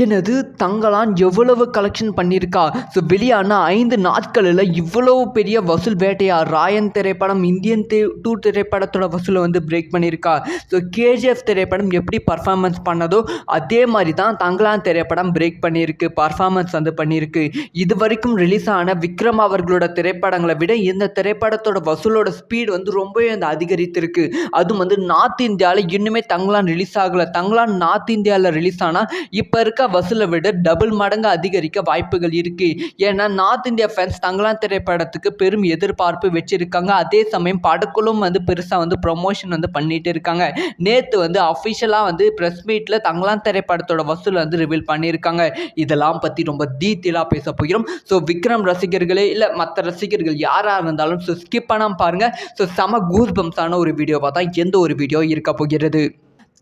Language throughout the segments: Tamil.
என்னது தங்களான் எவ்வளவு கலெக்ஷன் பண்ணியிருக்கா ஸோ வெளியான ஐந்து நாட்களில் இவ்வளவு பெரிய வசூல் வேட்டையா? ராயன் திரைப்படம் இந்தியன் தே டூ திரைப்படத்தோட வசூலை வந்து பிரேக் பண்ணியிருக்கா ஸோ கேஜிஎஃப் திரைப்படம் எப்படி பர்ஃபார்மன்ஸ் பண்ணதோ அதே மாதிரி தான் தங்களான் திரைப்படம் பிரேக் பண்ணியிருக்கு பர்ஃபார்மன்ஸ் வந்து பண்ணியிருக்கு. இது வரைக்கும் ரிலீஸ் ஆன விக்ரம் அவர்களோட திரைப்படங்களை விட இந்த திரைப்படத்தோட வசூலோட ஸ்பீடு வந்து ரொம்பவே வந்து அதிகரித்திருக்கு. அதுவும் வந்து நார்த் இந்தியாவில் இன்னுமே தங்களான் ரிலீஸ் ஆகலை. தங்களான் நார்த் இந்தியாவில் ரிலீஸ் ஆனால் இப்போ இருக்க வசூலை விட டபுள் மடங்கு அதிகரிக்க வாய்ப்புகள் இருக்கு. ஏன்னா நார்த் இந்தியா ஃபேன்ஸ் தங்கலான் திரைப்படத்துக்கு பெரும் எதிர்பார்ப்பு வச்சிருக்காங்க. அதே சமயம் படக்குழும் வந்து பெருசாக வந்து ப்ரொமோஷன் வந்து பண்ணிட்டு இருக்காங்க. நேற்று வந்து அஃபிஷியலாக வந்து ப்ரெஸ் மீட்டில் தங்கலான் திரைப்படத்தோட வசூல் வந்து ரிவீல் பண்ணியிருக்காங்க இதெல்லாம் பற்றி ரொம்ப டீட்டெயிலாக பேச போகிறோம். ஸோ விக்ரம் ரசிகர்களே இல்லை மற்ற ரசிகர்கள் யாராக இருந்தாலும் ஸோ ஸ்கிப் பண்ணாமல் பாருங்கள் ஸோ செம கூஸ் பம்ஸான ஒரு வீடியோவாக தான் எந்த ஒரு வீடியோ இருக்க போகிறது?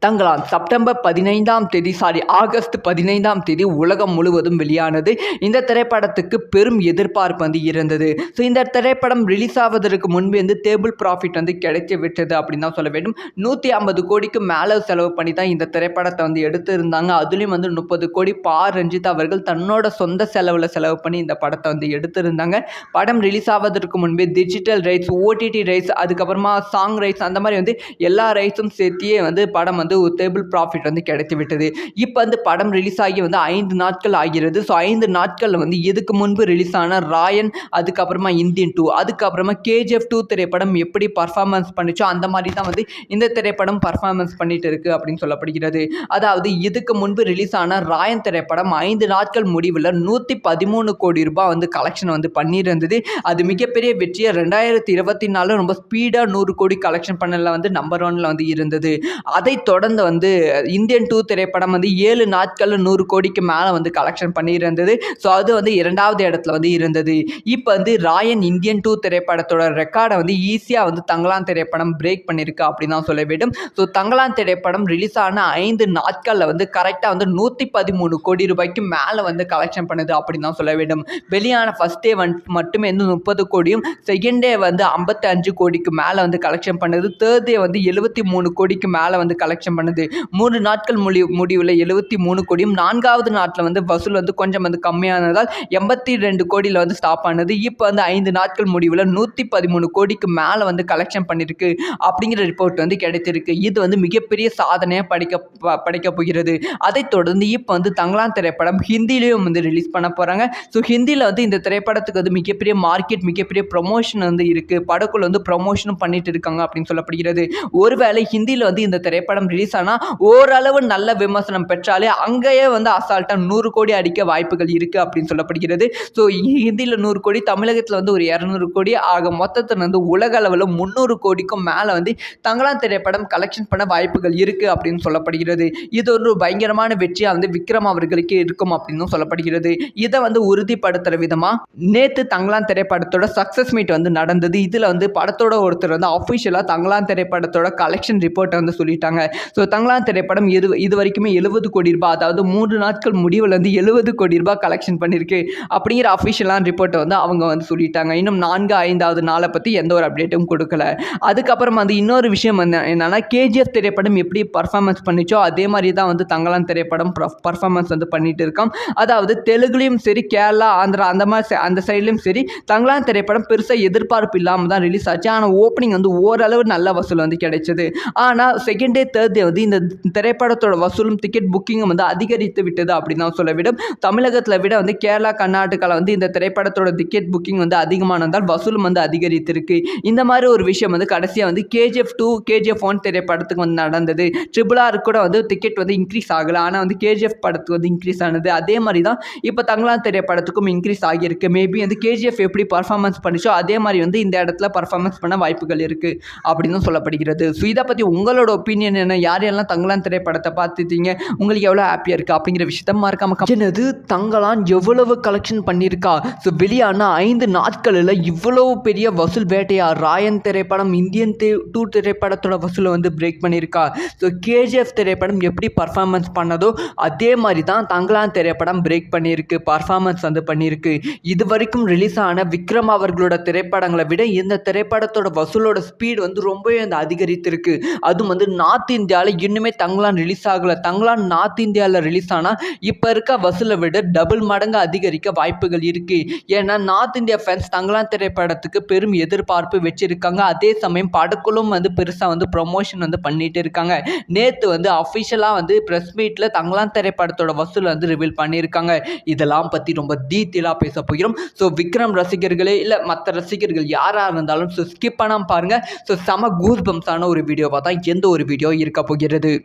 தங்களான் செப்டம்பர் பதினைந்தாம் தேதி சாரி ஆகஸ்ட் பதினைந்தாம் தேதி உலகம் முழுவதும் வெளியானது. இந்த திரைப்படத்துக்கு பெரும் எதிர்பார்ப்பு வந்து இருந்தது. ஸோ இந்த திரைப்படம் ரிலீஸ் ஆவதற்கு முன்பே வந்து டேபிள் ப்ராஃபிட் வந்து கிடைச்சி விட்டது அப்படின்னு தான் சொல்ல வேண்டும். நூற்றி ஐம்பது கோடிக்கு மேலே செலவு பண்ணி தான் இந்த திரைப்படத்தை வந்து எடுத்திருந்தாங்க. அதுலேயும் வந்து முப்பது கோடி பா. ரஞ்சித் அவர்கள் தன்னோட சொந்த செலவில் செலவு பண்ணி இந்த படத்தை வந்து எடுத்திருந்தாங்க. படம் ரிலீஸ் ஆவதற்கு முன்பே டிஜிட்டல் ரைட்ஸ் ஓடிடி ரைட்ஸ் அதுக்கப்புறமா சாங் ரைட்ஸ் அந்த மாதிரி வந்து எல்லா ரைட்ஸும் சேர்த்தியே வந்து படம் வந்து ஒரு டேபிள் ப்ராஃபிட் வந்து கிடைத்து விட்டது. இப்போ வந்து படம் ரிலீஸ் ஆகி வந்து ஐந்து நாட்கள் ஆகிறது. ஸோ ஐந்து நாட்களில் வந்து இதுக்கு முன்பு ரிலீஸ் ஆன ராயன் அதுக்கப்புறமா இந்தியன் டூ அதுக்கப்புறமா கேஜிஎஃப் டூ திரைப்படம் எப்படி பர்ஃபார்மன்ஸ் பண்ணிச்சோ அந்த மாதிரி தான் வந்து இந்த திரைப்படம் பர்ஃபார்மன்ஸ் பண்ணிட்டு இருக்குது அப்படின்னு சொல்லப்படுகிறது. அதாவது இதுக்கு முன்பு ரிலீஸ் ஆன ராயன் திரைப்படம் ஐந்து நாட்கள் முடிவில் நூற்றி பதிமூணு கோடி ரூபாய் வந்து கலெக்ஷன் வந்து பண்ணியிருந்தது. அது மிகப்பெரிய வெற்றியை ரெண்டாயிரத்தி இருபத்தி நாலு ரொம்ப ஸ்பீடாக நூறு கோடி கலெக்ஷன் பண்ணல வந்து நம்பர் ஒன்ல வந்து இருந்தது. அதை தொடர்ந்து தொடர்ந்து வந்து இந்தியன் டூ திரைப்படம் வந்து ஏழு நாட்களில் நூறு கோடிக்கு மேலே வந்து கலெக்ஷன் பண்ணியிருந்தது. ஸோ அது வந்து இரண்டாவது இடத்துல வந்து இருந்தது. இப்போ வந்து ராயன் இந்தியன் டூ திரைப்படத்தோட ரெக்கார்டை வந்து ஈஸியாக வந்து தங்கலான் திரைப்படம் பிரேக் பண்ணியிருக்கு அப்படின்னு தான் சொல்ல வேண்டும். ஸோ தங்கலான் திரைப்படம் ரிலீஸ் ஆன ஐந்து நாட்களில் வந்து கரெக்டாக வந்து நூற்றி பதிமூணு கோடி ரூபாய்க்கு மேலே வந்து கலெக்ஷன் பண்ணுது அப்படின்னு தான் சொல்ல வேண்டும். வெளியான ஃபஸ்ட் டே வந்து மட்டுமே வந்து முப்பது கோடியும் செகண்ட் டே வந்து ஐம்பத்தி அஞ்சு கோடிக்கு மேலே வந்து கலெக்ஷன் பண்ணுது. தேர்ட் டே வந்து எழுபத்தி மூணு கோடிக்கு மேலே வந்து கலெக்ஷன் பண்ணுது. மூணு நாட்கள் முடி முடிவில் எழுபத்தி மூணு கோடியும் நான்காவது நாட்டில் வந்து வசூல் வந்து கொஞ்சம் வந்து கம்மியானதால் எண்பத்தி ரெண்டு கோடியில் வந்து ஸ்டாப் ஆனது. இப்போ வந்து ஐந்து நாட்கள் முடிவில் நூற்றி பதிமூணு கோடிக்கு மேலே வந்து கலெக்ஷன் பண்ணியிருக்கு அப்படிங்கிற ரிப்போர்ட் வந்து கிடைத்திருக்கு. இது வந்து மிகப்பெரிய சாதனையாக படிக்க ப- படைக்கப் போகிறது. அதைத் தொடர்ந்து இப்போ வந்து தங்களான் திரைப்படம் ஹிந்திலையும் வந்து ரிலீஸ் பண்ண போகிறாங்க ஸோ ஹிந்தியில் வந்து இந்த திரைப்படத்துக்கு வந்து மிகப்பெரிய மார்க்கெட் மிகப்பெரிய ப்ரொமோஷன் வந்து இருக்குது படக்குள்ள வந்து ப்ரொமோஷனும் பண்ணிட்டு இருக்காங்க அப்படின்னு சொல்லப்படுகிறது. ஒருவேளை ஹிந்தியில் வந்து இந்த திரைப்படம் ரிலீஸ் ஆனால் ஓரளவு நல்ல விமர்சனம் பெற்றாலே அங்கேயே வந்து அசால்ட்டாக நூறு கோடி அடிக்க வாய்ப்புகள் இருக்குது அப்படின்னு சொல்லப்படுகிறது. ஸோ ஹிந்தியில் நூறு கோடி தமிழகத்தில் வந்து ஒரு இரநூறு கோடி ஆக மொத்தத்தில் வந்து உலக அளவில் முந்நூறு கோடிக்கும் மேலே வந்து தங்களான் திரைப்படம் கலெக்ஷன் பண்ண வாய்ப்புகள் இருக்குது அப்படின்னு சொல்லப்படுகிறது. இது ஒரு பயங்கரமான வெற்றியாக வந்து விக்ரம் அவர்களுக்கு இருக்கும் அப்படின்னு சொல்லப்படுகிறது. இதை வந்து உறுதிப்படுத்துகிற விதமாக நேற்று தங்கலான் திரைப்படத்தோட சக்ஸஸ் மீட் வந்து நடந்தது. இதில் வந்து படத்தோட ஒருத்தர் வந்து அஃபிஷியலாக தங்கலான் திரைப்படத்தோட கலெக்ஷன் ரிப்போர்ட்டை வந்து சொல்லிட்டாங்க. ஸோ தங்களா திரைப்படம் இது இது வரைக்குமே எழுபது கோடி ரூபாய் அதாவது மூன்று நாட்கள் முடிவில் வந்து எழுபது கோடி ரூபாய் கலெக்ஷன் பண்ணியிருக்கு அப்படிங்கிற அஃபிஷியலான ரிப்போர்ட்டை வந்து அவங்க வந்து சொல்லிட்டாங்க. இன்னும் நான்கு ஐந்தாவது நாளை பற்றி எந்த ஒரு அப்டேட்டும் கொடுக்கல. அதுக்கப்புறம் வந்து இன்னொரு விஷயம் வந்து என்னென்னா கேஜிஎஃப் திரைப்படம் எப்படி பர்ஃபார்மன்ஸ் பண்ணிச்சோ அதே மாதிரி தான் வந்து தங்களான் திரைப்படம் பர்ஃபார்மன்ஸ் வந்து பண்ணிட்டு இருக்கோம். அதாவது தெலுங்குலேயும் சரி கேரளா ஆந்திரா அந்த மாதிரி சை- அந்த சைட்லேயும் சரி தங்கலான் திரைப்படம் பெருசாக எதிர்பார்ப்பு இல்லாமல் தான் ரிலீஸ் ஆச்சு. ஆனால் ஓப்பனிங் வந்து ஓரளவு நல்ல வசூல் வந்து கிடைச்சது. ஆனால் செகண்ட் டே தேர்ட் டே வந்து இந்த திரைப்படத்தோட வசூலும் டிக்கெட் புக்கிங்கும் வந்து அதிகரித்து விட்டது அப்படின்னு தான் சொல்ல விடும். தமிழகத்தில் விட வந்து கேரளா கர்நாடகாவில் வந்து இந்த திரைப்படத்தோட டிக்கெட் புக்கிங் வந்து அதிகமானதால் வசூலும் வந்து அதிகரித்திருக்கு. இந்த மாதிரி ஒரு விஷயம் வந்து கடைசியாக வந்து கேஜிஎஃப் டூ கேஜிஎஃப் ஒன் திரைப்படத்துக்கு வந்து நடந்தது. ட்ரிபிள் ஆர் கூட வந்து டிக்கெட் வந்து இன்க்ரீஸ் ஆகலை. ஆனால் வந்து கேஜிஎஃப் படத்துக்கு வந்து இன்க்ரீஸ் ஆனது. அதே மாதிரி தான் இப்போ தங்கலான் திரைப்படத்துக்கும் இன்க்ரீஸ் ஆகியிருக்கு. மேபி வந்து கேஜிஎஃப் எப்படி பர்ஃபார்மன்ஸ் பண்ணிச்சோ அதே மாதிரி வந்து இந்த இடத்துல பர்ஃபார்மன்ஸ் பண்ண வாய்ப்புகள் இருக்குது அப்படின்னு சொல்லப்படுகிறது. ஸோ இதை பற்றி உங்களோட ஒப்பீனியன் என்ன? யார் யாரெல்லாம் தங்கலான் திரைப்படத்தை பார்த்துட்டீங்க? உங்களுக்கு எவ்வளோ ஹாப்பியாக இருக்குது அப்படிங்கிற விஷயத்த மறக்காம என்னது? தங்களான் தங்கலான் எவ்வளவு கலெக்ஷன் பண்ணியிருக்கா ஸோ வெளியான ஐந்து நாட்களில் இவ்வளவு பெரிய வசூல் வேட்டையா? ராயன் திரைப்படம் இந்தியன் தே டூ திரைப்படத்தோட வசூலை வந்து பிரேக் பண்ணியிருக்கா ஸோ கேஜிஎஃப் திரைப்படம் எப்படி பர்ஃபார்மன்ஸ் பண்ணதோ அதே மாதிரி தான் தங்கலான் திரைப்படம் பிரேக் பண்ணியிருக்கு பர்ஃபார்மன்ஸ் வந்து பண்ணியிருக்கு. இது வரைக்கும் ரிலீஸ் ஆன விக்ரம் அவர்களோட திரைப்படங்களை விட இந்த திரைப்படத்தோட வசூலோட ஸ்பீடு வந்து ரொம்பவே வந்து அதிகரித்திருக்கு. அதுவும் வந்து நார்த் இந்தியா இந்தியாவில் இன்னுமே தங்கலான் ரிலீஸ் ஆகலை. தங்கலான் நார்த் இந்தியாவில் ரிலீஸ் ஆனால் இப்போ இருக்க வசூலை விட டபுள் மடங்கு அதிகரிக்க வாய்ப்புகள் இருக்குது ஏன்னா நார்த் இந்தியா ஃபேன்ஸ் தங்கலான் திரைப்படத்துக்கு பெரும் எதிர்பார்ப்பு வச்சுருக்காங்க. அதே சமயம் படக்குழும் வந்து பெருசாக வந்து ப்ரொமோஷன் வந்து பண்ணிகிட்டு இருக்காங்க. நேற்று வந்து அஃபிஷியலாக வந்து ப்ரெஸ் மீட்டில் தங்கலான் திரைப்படத்தோட வசூல் வந்து ரிவீல் பண்ணியிருக்காங்க இதெல்லாம் பற்றி ரொம்ப டீட்டெயிலாக பேச போகிறோம். ஸோ விக்ரம் ரசிகர்களே இல்லை மற்ற ரசிகர்கள் யாராக இருந்தாலும் ஸோ ஸ்கிப் பண்ணாமல் பாருங்கள் ஸோ செம கூஸ் பம்ஸான ஒரு வீடியோவாக தான் எந்த ஒரு வீடியோ இருக்க போகிறது.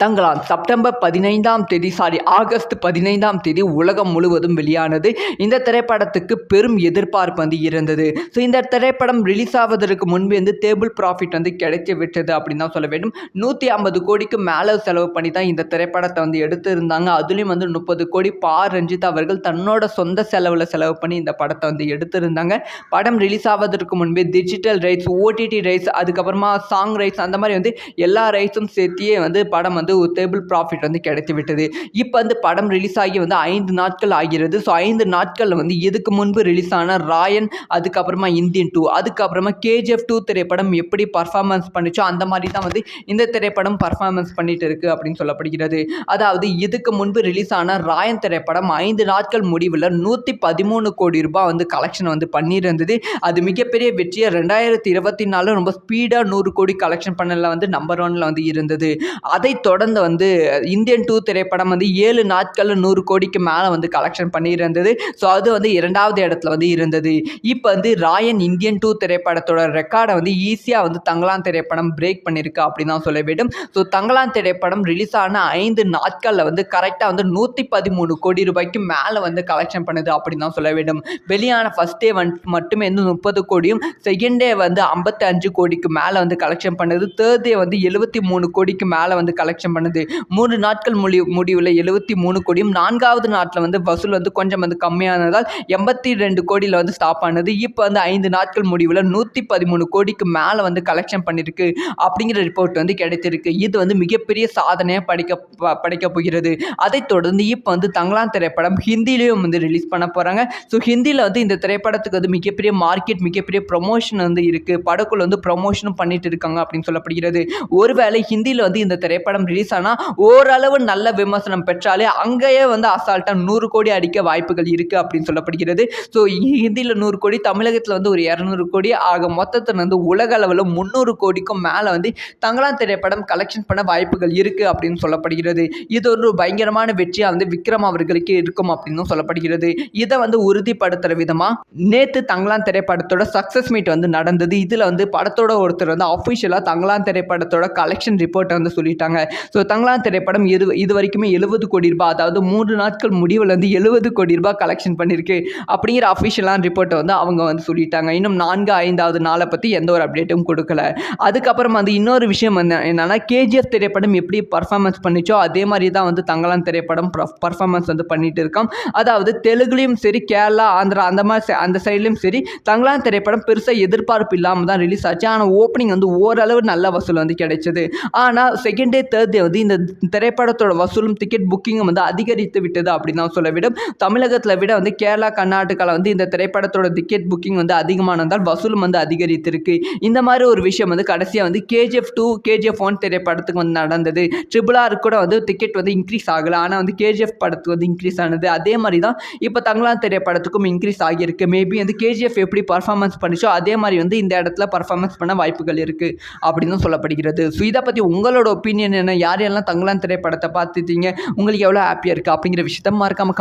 தங்களால் செப்டம்பர் பதினைந்தாம் தேதி சாரி ஆகஸ்ட் பதினைந்தாம் தேதி உலகம் முழுவதும் வெளியானது. இந்த திரைப்படத்துக்கு பெரும் எதிர்பார்ப்பு வந்து இருந்தது. ஸோ இந்த திரைப்படம் ரிலீஸ் ஆவதற்கு முன்பு வந்து டேபிள் ப்ராஃபிட் வந்து கிடைச்சி விட்டது அப்படின்னு தான் சொல்ல வேண்டும். நூற்றி ஐம்பது கோடிக்கு மேலே செலவு பண்ணி தான் இந்த திரைப்படத்தை வந்து எடுத்திருந்தாங்க. அதுலேயும் வந்து முப்பது கோடி பா ரஞ்சித் அவர்கள் தன்னோட சொந்த செலவில் செலவு பண்ணி இந்த படத்தை வந்து எடுத்திருந்தாங்க. படம் ரிலீஸ் ஆவதற்கு முன்பே டிஜிட்டல் ரைட்ஸ் ஓடிடி ரைட்ஸ் அதுக்கப்புறமா சாங் ரைட்ஸ் அந்த மாதிரி வந்து எல்லா ரைட்ஸும் சேர்த்தியே வந்து படம் வந்து ஒரு டேபிள் ப்ராஃபிட் வந்து கிடைத்து விட்டது. இப்போ வந்து படம் ரிலீஸ் ஆகி வந்து ஐந்து நாட்கள் ஆகிறது. ஸோ ஐந்து நாட்களில் வந்து இதுக்கு முன்பு ரிலீஸ் ஆன ராயன் அதுக்கப்புறமா இந்தியன் டூ அதுக்கப்புறமா கேஜிஎஃப் டூ திரைப்படம் எப்படி பர்ஃபார்மன்ஸ் பண்ணிச்சோ அந்த மாதிரி தான் வந்து இந்த திரைப்படம் பர்ஃபார்மன்ஸ் பண்ணிட்டு இருக்குது அப்படின்னு சொல்லப்படுகிறது. அதாவது இதுக்கு முன்பு ரிலீஸ் ஆன ராயன் திரைப்படம் ஐந்து நாட்கள் முடிவில் நூற்றி பதிமூணு கோடி ரூபாய் வந்து கலெக்ஷன் வந்து பண்ணியிருந்தது. அது மிகப்பெரிய வெற்றியை ரெண்டாயிரத்தி இருபத்தி நாலு ரொம்ப ஸ்பீடாக நூறு கோடி கலெக்ஷன் பண்ணல வந்து நம்பர் ஒன்ல வந்து இருந்தது. அதை தொடர்ந்து தொடர்ந்து வந்து இந்தியன் டூ திரைப்படம் வந்து ஏழு நாட்களில் நூறு கோடிக்கு மேலே வந்து கலெக்ஷன் பண்ணியிருந்தது. ஸோ அது வந்து இரண்டாவது இடத்துல வந்து இருந்தது. இப்போ வந்து ராயன் இந்தியன் டூ திரைப்படத்தோட ரெக்கார்டை வந்து ஈஸியாக வந்து தங்கலான் திரைப்படம் பிரேக் பண்ணியிருக்கு அப்படின்னு தான் சொல்ல வேண்டும். ஸோ தங்கலான் திரைப்படம் ரிலீஸ் ஆன ஐந்து நாட்களில் வந்து கரெக்டாக வந்து நூற்றி பதிமூணு கோடி ரூபாய்க்கு மேலே வந்து கலெக்ஷன் பண்ணுது அப்படின்னு தான் சொல்ல வேண்டும். வெளியான ஃபஸ்ட் டே வந்து மட்டுமே வந்து முப்பது கோடியும் செகண்ட் டே வந்து ஐம்பத்தி அஞ்சு கோடிக்கு மேலே வந்து கலெக்ஷன் பண்ணுது. தேர்ட் டே வந்து எழுபத்தி மூணு கோடிக்கு மேலே வந்து கலெக்ஷன் பண்ணுது. மூணு நாட்கள் முடி முடிவில் எழுபத்தி மூணு கோடியும் நான்காவது நாட்டில் வந்து வசூல் வந்து கொஞ்சம் வந்து கம்மியானதால் எண்பத்தி ரெண்டு கோடியில் வந்து ஸ்டாப் ஆனது. இப்போ வந்து ஐந்து நாட்கள் முடிவில் நூற்றி பதிமூணு கோடிக்கு மேலே வந்து கலெக்ஷன் பண்ணியிருக்கு அப்படிங்கிற ரிப்போர்ட் வந்து கிடைத்திருக்கு. இது வந்து மிகப்பெரிய சாதனையாக படிக்க படைக்க போகிறது. அதைத் தொடர்ந்து இப்போ வந்து தங்களான் திரைப்படம் ஹிந்திலையும் வந்து ரிலீஸ் பண்ண போகிறாங்க ஸோ ஹிந்தியில் வந்து இந்த திரைப்படத்துக்கு வந்து மிகப்பெரிய மார்க்கெட் மிகப்பெரிய ப்ரொமோஷன் வந்து இருக்குது படக்குள்ள வந்து ப்ரொமோஷனும் பண்ணிட்டு இருக்காங்க அப்படின்னு சொல்லப்படுகிறது. ஒருவேளை ஹிந்தியில் வந்து இந்த திரைப்படம் ரிலீஸ் ஆனால் ஓரளவு நல்ல விமர்சனம் பெற்றாலே அங்கேயே வந்து அசால்ட்டாக நூறு கோடி அடிக்க வாய்ப்புகள் இருக்குது அப்படின்னு சொல்லப்படுகிறது. ஸோ ஹிந்தியில் நூறு கோடி தமிழகத்தில் வந்து ஒரு இரநூறு கோடி ஆக மொத்தத்தில் வந்து உலக அளவில் முந்நூறு கோடிக்கும் மேலே வந்து தங்களான் திரைப்படம் கலெக்ஷன் பண்ண வாய்ப்புகள் இருக்குது அப்படின்னு சொல்லப்படுகிறது. இது ஒரு பயங்கரமான வெற்றியாக வந்து விக்ரம் அவர்களுக்கு இருக்கும் அப்படின்னு சொல்லப்படுகிறது. இதை வந்து உறுதிப்படுத்துகிற விதமாக நேற்று தங்கலான் திரைப்படத்தோட சக்ஸஸ் மீட் வந்து நடந்தது. இதில் வந்து படத்தோட ஒருத்தர் வந்து அஃபிஷியலாக தங்கலான் திரைப்படத்தோட கலெக்ஷன் ரிப்போர்ட்டை வந்து சொல்லிட்டாங்க. ஸோ தங்கலான் திரைப்படம் எது இது வரைக்குமே எழுபது கோடி ரூபாய் அதாவது மூன்று நாட்கள் முடிவில் வந்து எழுபது கோடி ரூபாய் கலெக்ஷன் பண்ணியிருக்கு அப்படிங்கிற அஃபிஷியலான ரிப்போர்ட்டை வந்து அவங்க வந்து சொல்லிட்டாங்க. இன்னும் நான்கு ஐந்தாவது நாளை பற்றி எந்த ஒரு அப்டேட்டும் கொடுக்கல. அதுக்கப்புறம் வந்து இன்னொரு விஷயம் வந்து என்னன்னா கேஜிஎஃப் திரைப்படம் எப்படி பர்ஃபார்மன்ஸ் பண்ணிச்சோ அதே மாதிரி தான் வந்து தங்கலான் திரைப்படம் பர்ஃபார்மன்ஸ் வந்து பண்ணிட்டு இருக்கோம். அதாவது தெலுங்குலேயும் சரி கேரளா ஆந்திரா அந்த மாதிரி சை- அந்த சைட்லையும் சரி தங்கலான் திரைப்படம் பெருசாக எதிர்பார்ப்பு இல்லாமல் தான் ரிலீஸ் ஆச்சு. ஆனால் ஓப்பனிங் வந்து ஓரளவு நல்ல வசூல் வந்து கிடைச்சது. ஆனால் செகண்ட் டே தேர்ட் வந்ததே வந்து இந்த திரைப்படத்தோட வசூலும் டிக்கெட் புக்கிங்கும் வந்து அதிகரித்து விட்டது அப்படின்னு தான் சொல்ல விடும் தமிழகத்தில் விட வந்து கேரளா கர்நாடகாவில் வந்து இந்த திரைப்படத்தோட டிக்கெட் புக்கிங் வந்து அதிகமானதால் வசூலும் வந்து அதிகரித்திருக்கு. இந்த மாதிரி ஒரு விஷயம் வந்து கடைசியாக வந்து கேஜிஎஃப் டூ கேஜிஎஃப் ஒன் திரைப்படத்துக்கு வந்து நடந்தது. ட்ரிபிள் ஆர் கூட வந்து டிக்கெட் வந்து இன்க்ரீஸ் ஆகலை. ஆனால் வந்து கேஜிஎஃப் படத்துக்கு வந்து இன்க்ரீஸ் ஆனது. அதே மாதிரி தான் இப்போ தங்கலான் திரைப்படத்துக்கும் இன்க்ரீஸ் ஆகியிருக்கு. மேபி வந்து கேஜிஎஃப் எப்படி பர்ஃபார்மன்ஸ் பண்ணிச்சோ அதே மாதிரி வந்து இந்த இடத்துல பர்ஃபார்மன்ஸ் பண்ண வாய்ப்புகள் இருக்குது அப்படின்னு சொல்லப்படுகிறது. ஸோ இதை பற்றி உங்களோட ஒப்பீனியன் என்ன? யார் யாரெல்லாம் தங்கலான் திரைப்படத்தை பார்த்துட்டீங்க? உங்களுக்கு எவ்வளோ ஹாப்பியாக இருக்குது அப்படிங்கிற விஷயத்த மறக்காம